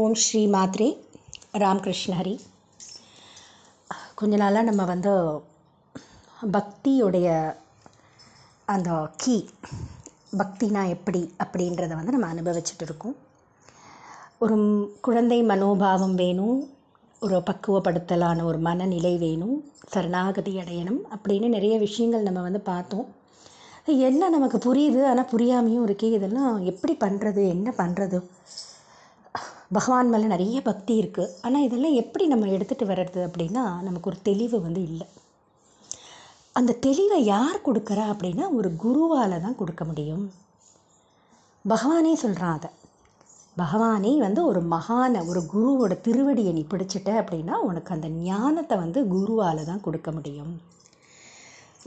ஓம் ஸ்ரீ மாத்ரே ராம்கிருஷ்ண ஹரி. கொஞ்ச நாளாக நம்ம வந்து பக்தியுடைய அந்த கீ பக்தினா எப்படி அப்படின்றத வந்து நம்ம அனுபவிச்சுட்டு இருக்கோம். ஒரு குழந்தை மனோபாவம் வேணும் ஒரு பக்குவப்படுத்தலான ஒரு மனநிலை வேணும் சரணாகதி அடையணும் அப்படின்னு நிறைய விஷயங்கள் நம்ம வந்து பார்த்தோம். என்ன நமக்கு புரியுது ஆனால் புரியாமையும் இருக்கே இதெல்லாம் எப்படி பண்ணுறது என்ன பண்ணுறது பகவான் மேலே நிறைய பக்தி இருக்குது ஆனால் இதெல்லாம் எப்படி நம்ம எடுத்துகிட்டு வர்றது அப்படின்னா நமக்கு ஒரு தெளிவு வந்து இல்லை. அந்த தெளிவை யார் கொடுக்குறா அப்படின்னா ஒரு குருவால் தான் கொடுக்க முடியும். பகவானே சொல்கிறான் அதை. பகவானே வந்து ஒரு மகான ஒரு குருவோட திருவடியை நீ பிடிச்சிட்ட அப்படின்னா உனக்கு அந்த ஞானத்தை வந்து குருவால் தான் கொடுக்க முடியும்.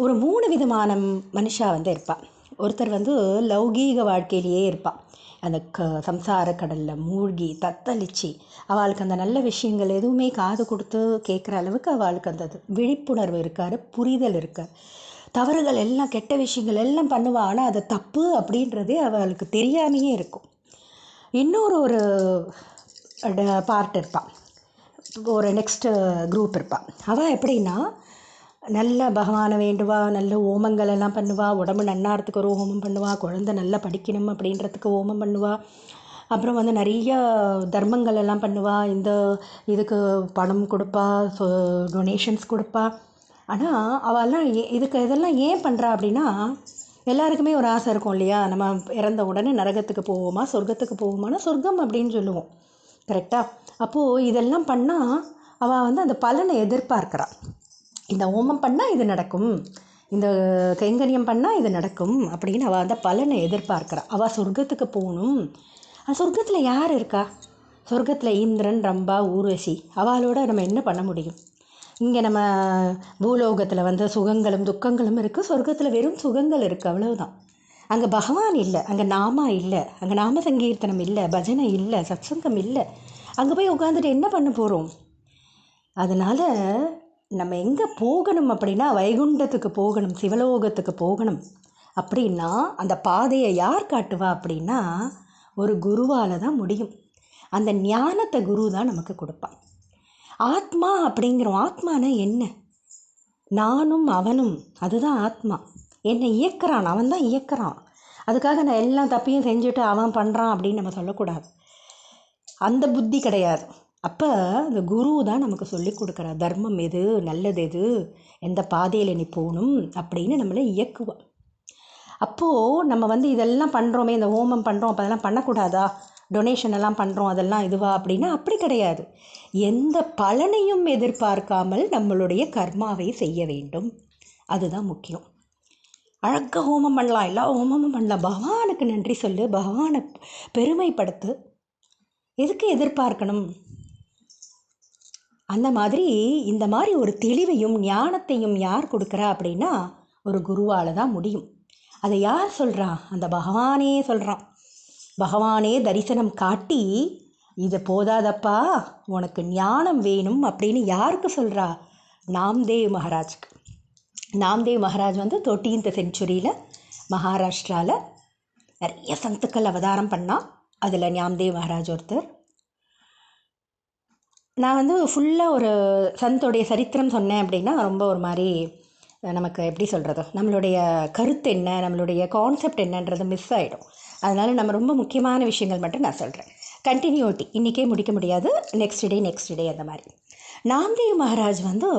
ஒரு மூணு விதமான மனுஷா வந்து இருப்பாள் ஒருத்தர் வந்து லௌகீக வாழ்க்கையிலேயே இருப்பாள் அந்த க சம்சார கடலில் மூழ்கி தத்தளிச்சு அவளுக்கு அந்த நல்ல விஷயங்கள் எதுவுமே காது கொடுத்து கேட்குற அளவுக்கு அவளுக்கு அந்த அது விழிப்புணர்வு இருக்காரு புரிதல் இருக்கார். தவறுகள் எல்லாம் கெட்ட விஷயங்கள் எல்லாம் பண்ணுவாள் ஆனால் அது தப்பு அப்படின்றதே அவளுக்கு தெரியாமையே இருக்கும். இன்னொரு ஒரு பார்ட் இருப்பாள் ஒரு நெக்ஸ்ட்டு குரூப் இருப்பாள் அவள் எப்படின்னா நல்ல பகவானை வேண்டுவா நல்ல ஓமங்கள் எல்லாம் பண்ணுவா உடம்பு நன்னாகிறதுக்கு ஒரு ஹோமம் பண்ணுவா குழந்தை நல்லா படிக்கணும் அப்படின்றதுக்கு ஹோமம் பண்ணுவா. அப்புறம் வந்து நிறைய தர்மங்கள் எல்லாம் பண்ணுவா. இந்த இதுக்கு பணம் கொடுப்பா டொனேஷன்ஸ் கொடுப்பா. ஆனால் அவெல்லாம் ஏ- இதுக்கு இதெல்லாம் ஏன் பண்ணுறா அப்படின்னா எல்லாருக்குமே ஒரு ஆசை இருக்கும் இல்லையா? நம்ம இறந்த உடனே நரகத்துக்கு போவோமா சொர்க்கத்துக்கு போவோமானா சொர்க்கம் அப்படின்னு சொல்லுவோம். கரெக்டாக அப்போது இதெல்லாம் பண்ணால் அவள் வந்து அந்த பலனை எதிர்பார்க்குறா. இந்த ஹோமம் பண்ணால் இது நடக்கும். இந்த கைங்கரியம் பண்ணால் இது நடக்கும் அப்படின்னு அவள் அந்த பலனை எதிர்பார்க்குறா. அவள் சொர்க்கத்துக்கு போகணும். சொர்க்கத்தில் யார் இருக்கா? சொர்க்கத்தில் இந்திரன் ரம்பா ஊர்வசி. அவளோட நம்ம என்ன பண்ண முடியும்? இங்கே நம்ம பூலோகத்தில் வந்து சுகங்களும் துக்கங்களும் இருக்குது சொர்க்கத்தில் வெறும் சுகங்கள் இருக்குது அவ்வளவுதான். அங்கே பகவான் இல்லை. அங்கே நாமா இல்லை. அங்கே நாம சங்கீர்த்தனம் இல்லை. பஜனை இல்லை. சத்சங்கம் இல்லை. அங்கே போய் உட்காந்துட்டு என்ன பண்ண போகிறோம் அதனால் நம்ம எங்கே போகணும் அப்படின்னா வைகுண்டத்துக்கு போகணும் சிவலோகத்துக்கு போகணும் அப்படின்னா அந்த பாதையை யார் காட்டுவா அப்படின்னா ஒரு குருவால் தான் முடியும். அந்த ஞானத்தை குரு தான் நமக்கு கொடுப்பான் ஆத்மா அப்படிங்கிறோம் ஆத்மானா என்ன? நானும் அவனும் அதுதான் ஆத்மா. என்னை இயக்குறான் அவன் தான் இயக்கிறான். அதுக்காக நான் எல்லா தப்பையும் செஞ்சுட்டு அவன் பண்ணுறான் அப்படின்னு நம்ம சொல்லக்கூடாது. அந்த புத்தி கிடையாது. அப்போ அந்த குரு தான் நமக்கு சொல்லி கொடுக்குற தர்மம் எது? நல்லது எது? எந்த பாதையில் நீ போகணும்? அப்படின்னு நம்மளை இயக்குவா அப்போது நம்ம வந்து இதெல்லாம் பண்ணுறோமே இந்த ஹோமம் பண்ணுறோம் அப்போ அதெல்லாம் பண்ணக்கூடாதா? டொனேஷன் எல்லாம் பண்ணுறோம் அதெல்லாம் இதுவா? அப்படின்னா அப்படி கிடையாது. எந்த பலனையும் எதிர்பார்க்காமல் நம்மளுடைய கர்மாவை செய்ய வேண்டும். அதுதான் முக்கியம். அழகாக ஹோமம் பண்ணலாம் எல்லா ஹோமமும் பண்ணலாம். பகவானுக்கு நன்றி சொல்லு பகவானை பெருமைப்படுத்து. எதுக்கு எதிர்பார்க்கணும்? அந்த மாதிரி இந்த மாதிரி ஒரு தெளிவையும் ஞானத்தையும் யார் கொடுக்குறா அப்படின்னா ஒரு குருவால் தான் முடியும். அதை யார் சொல்கிறா அந்த பகவானே சொல்கிறான் பகவானே தரிசனம் காட்டி இது போதாதப்பா உனக்கு ஞானம் வேணும் அப்படின்னு யாருக்கு சொல்கிறா நாம்தேவ் மகாராஜ்க்கு. நாம்தேவ் மகாராஜ் வந்து தேர்ட்டீன்த் செஞ்சுரியில் மகாராஷ்டிராவில் நிறைய சந்துக்கள் அவதாரம் பண்ணால் அதில் ஞாம்தேவ் மகாராஜ் ஒருத்தர். நான் வந்து ஃபுல்லாக ஒரு சந்தோடைய சரித்திரம் சொன்னேன் அப்படின்னா ரொம்ப ஒரு மாதிரி நமக்கு எப்படி சொல்கிறது நம்மளுடைய கருத்து என்ன? நம்மளுடைய கான்செப்ட் என்னன்றது மிஸ் ஆகிடும் அதனால் நம்ம ரொம்ப முக்கியமான விஷயங்கள் மட்டும் நான் சொல்கிறேன் கண்டினியூட்டி இன்றைக்கே முடிக்க முடியாது. நெக்ஸ்ட் டே நெக்ஸ்ட் டே அந்த மாதிரி. நாம்தேவ் மகாராஜ் வந்து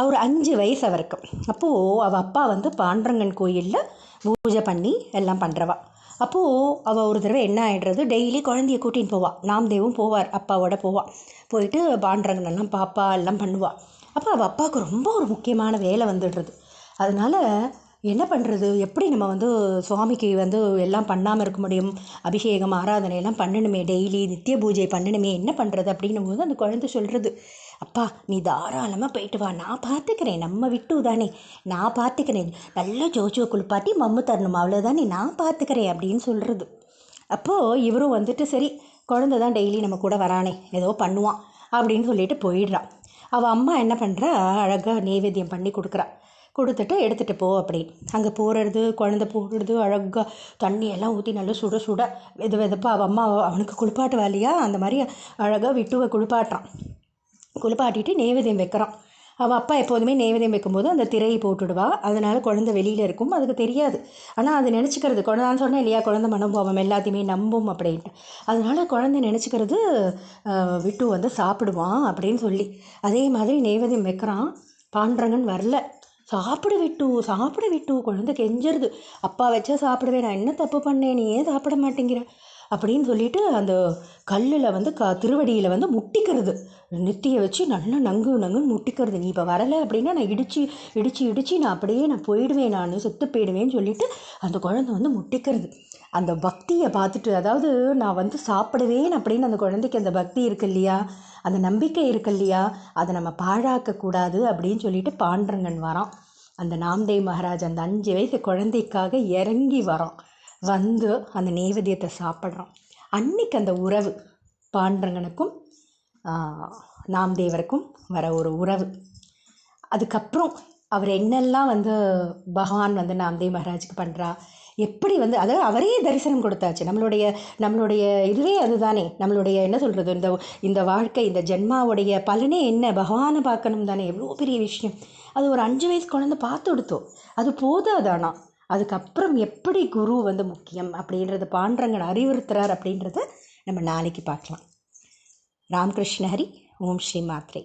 அவர் அஞ்சு வயசு அவருக்கு. அப்போது அவள் அப்பா வந்து பாண்டரங்கன் கோயிலில் பூஜை பண்ணி எல்லாம் பண்ணுறவா அப்போது அவள் ஒரு தடவை என்ன ஆகிடுறது டெய்லி குழந்தைய கூட்டின்னு போவாள் நாம்தேவும் போவார். அப்பாவோட போவாள் போயிட்டு பாண்டரங்கனெல்லாம் பாப்பா எல்லாம் பண்ணுவாள் அப்போ அவள் அப்பாவுக்கு ரொம்ப ஒரு முக்கியமான வேலை வந்துடுறது. அதனால் என்ன பண்ணுறது எப்படி நம்ம வந்து சுவாமிக்கு வந்து எல்லாம் பண்ணாமல் இருக்க முடியும்? அபிஷேகம் ஆராதனை எல்லாம் பண்ணணுமே. டெய்லி நித்திய பூஜை பண்ணணுமே. என்ன பண்ணுறது அப்படின்னும் போது அந்த குழந்தை சொல்கிறது அப்பா நீ தாராளமாக போயிட்டு வா. நான் பார்த்துக்கிறேன் நம்ம விட்டு தானே நான் பார்த்துக்கிறேன் நல்லா ஜோஜோ குளிப்பாட்டி மம்மு தரணும். அவ்வளோதானே நான் பார்த்துக்கிறேன் அப்படின்னு சொல்கிறது அப்போது இவரும் வந்துட்டு சரி குழந்தை தான் டெய்லி நம்ம கூட வரானே. ஏதோ பண்ணுவான் அப்படின்னு சொல்லிட்டு போயிடுறான். அவள் அம்மா என்ன பண்ணுறா அழகாக நெய்வேத்தியம் பண்ணி கொடுக்குறா. கொடுத்துட்டு எடுத்துகிட்டு போ அப்படின்னு. அங்கே போகிறது குழந்த போடுறது அழகாக தண்ணி எல்லாம் ஊற்றி நல்லா சுட சுட வெது வெதுப்பாக அவள் அம்மா அவனுக்கு குளிப்பாட்டுவா இல்லையா? அந்த மாதிரி அழகாக விட்டுவை குளிப்பாட்டுறான். குளிப்பாட்டிட்டு நெய்வேதியம் வைக்கிறான் அவள் அப்பா எப்போதுமே நெய்வேத்தியம் வைக்கும்போது அந்த திரையை போட்டுடுவா. அதனால் குழந்தை வெளியில் இருக்கும். அதுக்கு தெரியாது. ஆனால் அது நினச்சிக்கிறது குழந்தை சொன்னேன் இல்லையா குழந்தை மனோபாவம் எல்லாத்தையுமே நம்பும் அப்படின்ட்டு. அதனால் குழந்தை நினச்சிக்கிறது விட்டு வந்து சாப்பிடுவான் அப்படின்னு சொல்லி. அதே மாதிரி நெய்வேதியம் வைக்கிறான். பாண்டரங்கன் வரல. சாப்பிட விட்டு சாப்பிட விட்டு குழந்தை கெஞ்சிருது அப்பா வச்சா சாப்பிடுவேன். நான் என்ன தப்பு பண்ணேன்? நீ ஏன் சாப்பிட மாட்டேங்கிற? அப்படின்னு சொல்லிட்டு அந்த கல்லில் வந்து க திருவடியில் வந்து முட்டிக்கிறது. நெத்தியை வச்சு நல்லா நங்கு நங்குன்னு முட்டிக்கிறது. நீ இப்போ வரலை அப்படின்னா நான் இடித்து இடித்து இடித்து நான் அப்படியே நான் போயிடுவேன் நான் செத்து போயிடுவேன்னு சொல்லிட்டு அந்த குழந்தை வந்து முட்டிக்கிறது. அந்த பக்தியை பார்த்துட்டு அதாவது நான் வந்து சாப்பிடுவேன் அப்படின்னு அந்த குழந்தைக்கு அந்த பக்தி இருக்கு இல்லையா? அந்த நம்பிக்கை இருக்கு இல்லையா? அதை நம்ம பாழாக்கக்கூடாது அப்படின்னு சொல்லிட்டு பாண்டரங்கன் வரான். அந்த நாம்தேவ் மகாராஜ் அந்த அஞ்சு வயசு குழந்தைக்காக இறங்கி வரான். வந்து அந்த நெய்வேத்தியத்தை சாப்பிட்றான் அன்னைக்கு அந்த உறவு பாண்டரங்கனுக்கும் நாம்தேவருக்கும் வர ஒரு உறவு. அதுக்கப்புறம் அவர் என்னெல்லாம் வந்து பகவான் வந்து நாம்தேவ் மகாராஜுக்கு பண்ணுறா எப்படி வந்து அதாவது அவரே தரிசனம் கொடுத்தாச்சு. நம்மளுடைய நம்மளுடைய இதுவே அதுதானே. நம்மளுடைய என்ன சொல்கிறது இந்த இந்த வாழ்க்கை இந்த ஜென்மாவுடைய பலனே என்ன? பகவானை பார்க்கணும் தானே. எவ்வளோ பெரிய விஷயம். அது ஒரு அஞ்சு வயசு குழந்தை பார்த்து கொடுத்தோம் அது போதாதானா அதுக்கப்புறம் எப்படி குரு வந்து முக்கியம் அப்படின்றத பாண்டரங்கன் அறிவுறுத்துறார் அப்படின்றத நம்ம நாளைக்கு பார்க்கலாம். ராமகிருஷ்ண ஹரி ஓம் ஸ்ரீ மாத்ரே.